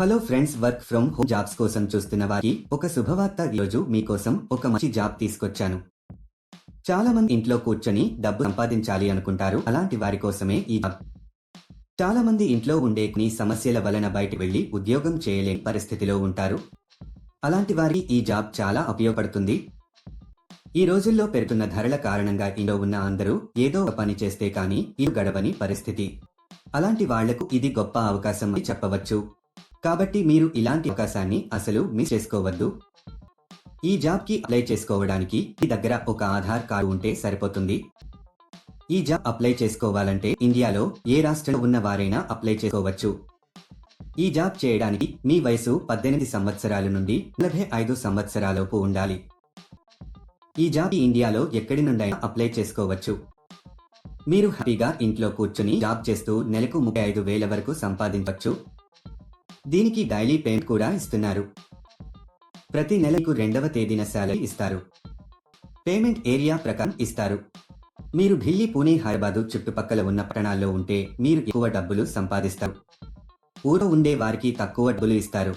Hello friends work from home jobs కోసం చూస్తున్న వారికి ఒక శుభవార్త ఈరోజు మీకోసం ఒక మంచి జాబ్ తీసుకొచ్చాను. చాలా మంది ఇంట్లో కూర్చొని డబ్బు సంపాదించాలి అనుకుంటారు. అలాంటి వారి కోసమే ఈ జాబ్. చాలా మంది ఇంట్లో ఉండే కొన్ని సమస్యల వలన బయట వెళ్ళి ఉద్యోగం చేయలేని పరిస్థితిలో ఉంటారు. అలాంటి వారికి ఈ జాబ్ చాలా ఉపయోగపడుతుంది. ఈ రోజుల్లో పెరుగుతున్న ధరల కారణంగా ఇంట్లో ఉన్న అందరూ ఏదో ఒక పని చేస్తే కానీ ఇది గడవని పరిస్థితి. అలాంటి వాళ్ళకు ఇది గొప్ప అవకాశం అని చెప్పవచ్చు. కాబట్టి మీరు ఇలాంటి అవకాశాన్ని అసలు మిస్ చేసుకోవద్దు. ఈ జాబ్కి అప్లై చేసుకోవడానికి మీ దగ్గర ఒక ఆధార్ కార్డు ఉంటే సరిపోతుంది. ఈ జాబ్ అప్లై చేసుకోవాలంటే ఇండియాలో ఏ రాష్ట్రంలో ఉన్న వారైనా అప్లై చేసుకోవచ్చు. ఈ జాబ్ చేయడానికి మీ వయసు పద్దెనిమిది సంవత్సరాల నుండి నలభై ఐదు సంవత్సరాలలోపు ఉండాలి. ఈ జాబ్ ఇండియాలో ఎక్కడి నుండైనా అప్లై చేసుకోవచ్చు. మీరు హ్యాపీగా ఇంట్లో కూర్చుని జాబ్ చేస్తూ నెలకు ముప్పై ఐదు వేల వరకు సంపాదించవచ్చు. దీనికి డైలీ పేమెంట్ కూడా ఇస్తున్నారు. ప్రతి నెలకు రెండవ తేదీన శాలరీ ఇస్తారు. పేమెంట్ ఏరియా ప్రకారం ఇస్తారు. మీరు ఢిల్లీ పూణే హైదరాబాదు చుట్టుపక్కల ఉన్న పట్టణాల్లో ఉంటే మీరు ఎక్కువ డబ్బులు సంపాదిస్తారు. ఊరో ఉండే వారికి తక్కువ డబ్బులు ఇస్తారు.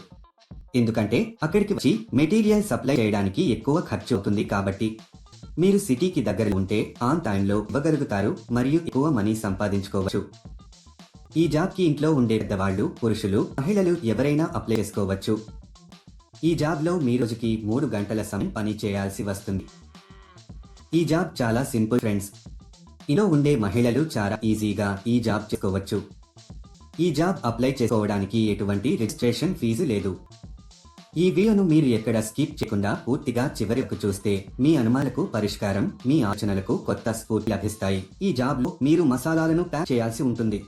ఎందుకంటే అక్కడికి వచ్చి మెటీరియల్ సప్లై చేయడానికి ఎక్కువ ఖర్చు అవుతుంది కాబట్టి మీరు సిటీకి దగ్గర ఉంటే ఆన్ టైంలో ఇవ్వగలుగుతారు మరియు ఎక్కువ మనీ సంపాదించుకోవచ్చు. ఈ జాబ్కి ఇంట్లో ఉండే పెద్దవాళ్ళు పురుషులు మహిళలు ఎవరైనా అప్లై చేసుకోవచ్చు. ఈ జాబ్లో మీ రోజుకి మూడు గంటల సమయం పని చేయాల్సి వస్తుంది. ఈ జాబ్ చాలా సింపుల్ ఫ్రెండ్స్. ఇలో ఉండే మహిళలు చాలా ఈజీగా ఈ జాబ్ చేసుకోవచ్చు. ఈ జాబ్ అప్లై చేసుకోవడానికి ఎటువంటి రిజిస్ట్రేషన్ ఫీజు లేదు. ఈ వీడియోను మీరు ఎక్కడ స్కిప్ చేయకుండా పూర్తిగా చివరి వరకు చూస్తే మీ అనుమానాలకు పరిష్కారం మీ ఆలోచనలకు కొత్త స్ఫూర్తి లభిస్తాయి. ఈ జాబ్లో మీరు మసాలాలను ప్యాక్ చేయాల్సి ఉంటుంది.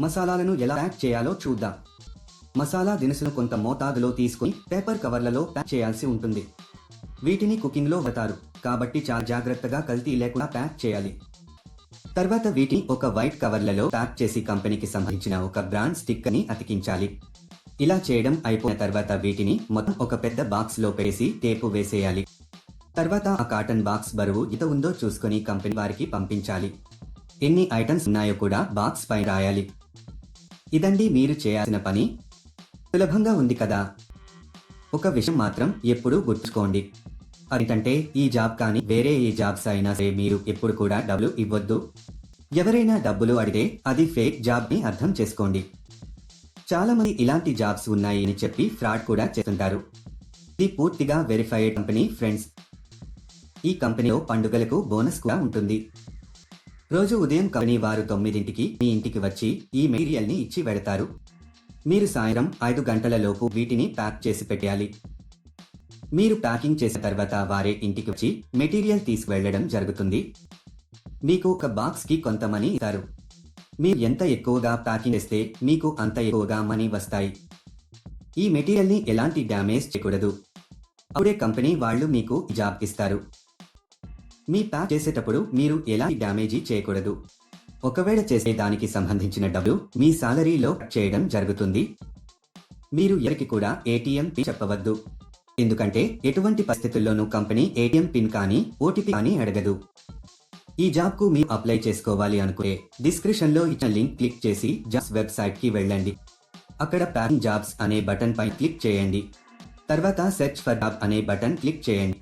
మసాలాలను ఎలా ప్యాక్ చేయాలో చూద్దాం. మసాలా దినుసును కొంత మోతాదులో తీసుకుని పేపర్ కవర్లలో ప్యాక్ చేయాల్సి ఉంటుంది. వీటిని కుకింగ్లో లో కాబట్టి చాలా జాగ్రత్తగా కల్తీ లేకుండా ప్యాక్ చేయాలి. తర్వాత వీటిని ఒక వైట్ కవర్లలో ప్యాక్ చేసి కంపెనీకి సంబంధించిన ఒక బ్రాండ్ స్టిక్ని అతికించాలి. ఇలా చేయడం అయిపోయిన తర్వాత వీటిని మొత్తం ఒక పెద్ద బాక్స్లో పేసి టేపు వేసేయాలి. తర్వాత ఆ కాటన్ బాక్స్ బరువు ఎంత ఉందో చూసుకొని కంపెనీ వారికి పంపించాలి. ఎన్ని ఐటమ్స్ ఉన్నాయో కూడా బాక్స్ పై రాయాలి. ఇదండి మీరు చేయాల్సిన పని? సులభంగా ఉంది కదా. ఒక విషయం మాత్రం ఎప్పుడూ గుర్తుంచుకోండి. అదేంటంటే ఈ జాబ్ కానీ వేరే ఏ జాబ్స్ అయినా సరే మీరు ఎప్పుడు కూడా డబ్బులు ఇవ్వద్దు. ఎవరైనా డబ్బులు అడిగితే అది ఫేక్ జాబ్ని అర్థం చేసుకోండి. చాలామంది ఇలాంటి జాబ్స్ ఉన్నాయి అని చెప్పి ఫ్రాడ్ కూడా చేస్తుంటారు. ఇది పూర్తిగా వెరిఫైడ్ కంపెనీ ఫ్రెండ్స్. ఈ కంపెనీలో పండుగలకు బోనస్ కూడా ఉంటుంది. రోజు ఉదయం కంపెనీ వారు తొమ్మిదింటికి మీ ఇంటికి వచ్చి ఈ మెటీరియల్ని ఇచ్చి వెడతారు మీరు సాయంత్రం ఐదు గంటలలోపు వీటిని ప్యాక్ చేసి పెట్టాలి. మీరు ప్యాకింగ్ చేసిన తర్వాత వారే ఇంటికి వచ్చి మెటీరియల్ తీసుకువెళ్ళడం జరుగుతుంది. మీకు ఒక బాక్స్కి కొంత మనీ ఇస్తారు. మీరు ఎంత ఎక్కువగా ప్యాకింగ్ చేస్తే మీకు అంత ఎక్కువగా మనీ వస్తాయి. ఈ మెటీరియల్ని ఎలాంటి డ్యామేజ్ చేయకూడదు. అప్పుడే కంపెనీ వాళ్ళు మీకు జాబ్ ఇస్తారు. మీ ప్యాక్ చేసేటప్పుడు మీరు ఎలాంటి డ్యామేజీ చేయకూడదు? ఒకవేళ చేసే దానికి సంబంధించిన డబ్బులు మీ సాలరీలో కట్ చేయడం జరుగుతుంది. మీరు ఎవరికి కూడా ఏటీఎం పిన్ చెప్పవద్దు. ఎందుకంటే ఎటువంటి పరిస్థితుల్లోనూ కంపెనీ ఏటీఎం పిన్ కానీ ఓటీపీ కానీ అడగదు. ఈ జాబ్కు మీరు అప్లై చేసుకోవాలి అనుకునే డిస్క్రిప్షన్లో ఇచ్చిన లింక్ క్లిక్ చేసి జాబ్స్ వెబ్సైట్కి వెళ్ళండి. అక్కడ ప్యాకింగ్ జాబ్స్ అనే బటన్ పై క్లిక్ చేయండి. తర్వాత సెర్చ్ ఫర్ జాబ్ అనే బటన్ క్లిక్ చేయండి.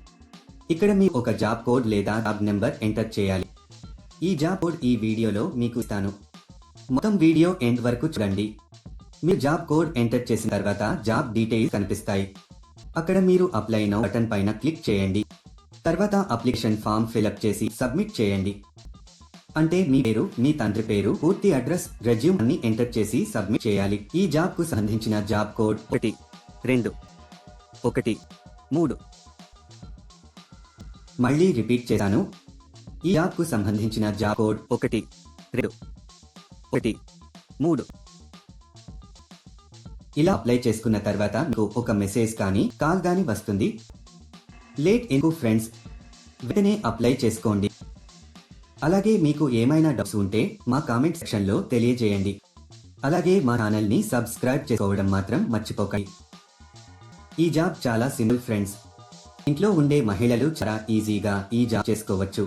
ఇక్కడ మీ ఒక జాబ్ కోడ్ లేదా జాబ్ నెంబర్ ఎంటర్ చేయాలి. ఈ జాబ్ కోడ్ ఈ వీడియోలో మీకు ఇస్తాను. మొత్తం వీడియో ఎండ్ వరకు చూడండి. మీరు జాబ్ కోడ్ ఎంటర్ చేసిన తర్వాత జాబ్ డీటెయిల్స్ కనిపిస్తాయి. అక్కడ మీరు అప్లై నౌ బటన్ పైన క్లిక్ చేయండి. తర్వాత అప్లికేషన్ ఫామ్ ఫిలప్ చేసి సబ్మిట్ చేయండి. అంటే మీ పేరు మీ తండ్రి పేరు పూర్తి అడ్రస్ రెజ్యూమ్ అన్ని ఎంటర్ చేసి సబ్మిట్ చేయాలి. ఈ జాబ్కు సంబంధించిన జాబ్ కోడ్ ఒకటి రెండు ఒకటి మూడు మళ్ళీ రిపీట్ చేశాను. ఈ యాప్కు సంబంధించిన జాబ్ కోడ్ ఒకటి రెండు ఒకటి మూడు. ఇలా అప్లై చేసుకున్న తర్వాత మీకు ఒక మెసేజ్ కానీ కాల్ కానీ వస్తుంది. లేట్ ఎందుకు ఫ్రెండ్స్? వెంటనే అప్లై చేసుకోండి. అలాగే మీకు ఏమైనా డౌట్స్ ఉంటే మా కామెంట్ సెక్షన్లో తెలియజేయండి. అలాగే మా ఛానల్ని సబ్స్క్రైబ్ చేసుకోవడం మాత్రం మర్చిపోకండి. ఈ జాబ్ చాలా సింపుల్ ఫ్రెండ్స్. ఇంట్లో ఉండే మహిళలు చాలా ఈజీగా ఈ జాబ్ చేసుకోవచ్చు.